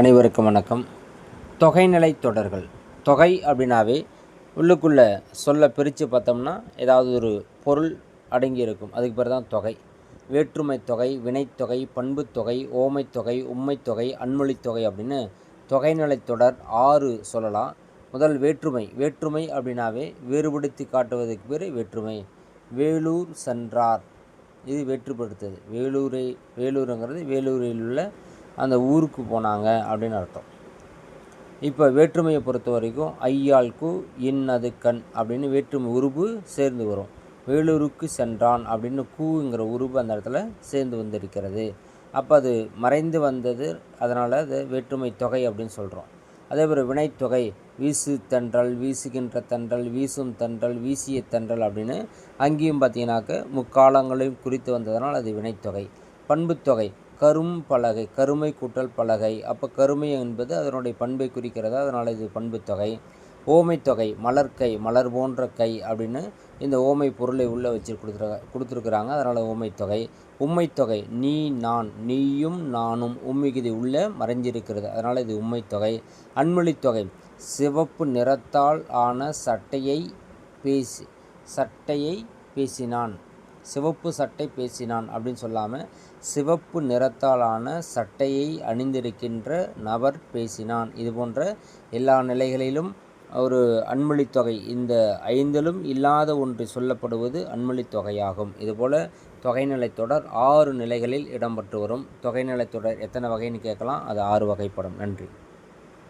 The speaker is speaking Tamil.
அனைவருக்கும் வணக்கம். தொகைநிலை தொடர்கள். தொகை அப்படின்னாவே உள்ளுக்குள்ளே சொல்ல பிரித்து பார்த்தோம்னா ஏதாவது ஒரு பொருள் அடங்கி இருக்கும். அதுக்கு பேர் தான் தொகை. வேற்றுமை தொகை வினைத்தொகை பண்புத்தொகை ஓமைத்தொகை உண்மைத்தொகை அன்மொழித்தொகை அப்படின்னு தொகைநிலை தொடர் ஆறு சொல்லலாம். முதல் வேற்றுமை. வேற்றுமை அப்படின்னாவே வேறுபடுத்தி காட்டுவதற்கு பேர் வேற்றுமை. வேலூர் சென்றார். இது வேற்றுப்படுத்தது. வேலூரை வேலூருங்கிறது வேலூரில் உள்ள அந்த ஊருக்கு போனாங்க அப்படின்னு அர்த்தம். இப்போ வேற்றுமையை பொறுத்த வரைக்கும் ஐயாள்கு இன்னது கண் அப்படின்னு வேற்றுமை உருபு சேர்ந்து வரும். வேலூருக்கு சென்றான் அப்படின்னு கூங்கிற உருபு அந்த இடத்துல சேர்ந்து வந்திருக்கிறது. அப்போ அது மறைந்து வந்தது அதனால் அது வேற்றுமை தொகை அப்படின்னு சொல்கிறோம் அதே போல் வினைத்தொகை வீசு தென்றல் வீசுகின்ற தென்றல் வீசும் தென்றல் வீசிய தென்றல் அப்படின்னு அங்கேயும் பார்த்தீங்கன்னாக்க முக்காலங்களையும் குறித்து வந்ததனால் அது வினைத்தொகை பண்புத்தொகை கரும் பலகை கருமை கூட்டல் பலகை. அப்போ கருமை என்பது அதனுடைய பண்பை குறிக்கிறது. அதனால் இது பண்புத்தொகை ஓமைத்தொகை தொகை மலர்கை மலர் போன்ற கை அப்படின்னு இந்த ஓமை பொருளை உள்ளே வச்சு கொடுத்துருக்க கொடுத்துருக்குறாங்க. அதனால் ஓமைத்தொகை உம்மைத்தொகை நீ நான் நீயும் நானும் உம்மிகுதி உள்ளே மறைஞ்சிருக்கிறது. அதனால் இது உம்மைத்தொகை அன்மொழித்தொகை தொகை சிவப்பு நிறத்தால் ஆன சட்டையை பேசி சட்டையை பேசினான். சிவப்பு சட்டை பேசினான் அப்படின்னு சொல்லாமல் சிவப்பு நிறத்தாலான சட்டையை அணிந்திருக்கின்ற நபர் பேசினான். இது போன்ற எல்லா நிலைகளிலும் ஒரு அன்மொழித்தொகை இந்த ஐந்திலும் இல்லாத ஒன்று சொல்லப்படுவது அன்மொழித்தொகையாகும் இதுபோல் தொகைநிலை தொடர் ஆறு நிலைகளில் இடம்பெற்று வரும். தொகைநிலை தொடர் எத்தனை வகைன்னு கேட்கலாம். அது ஆறு வகைப்படும். நன்றி.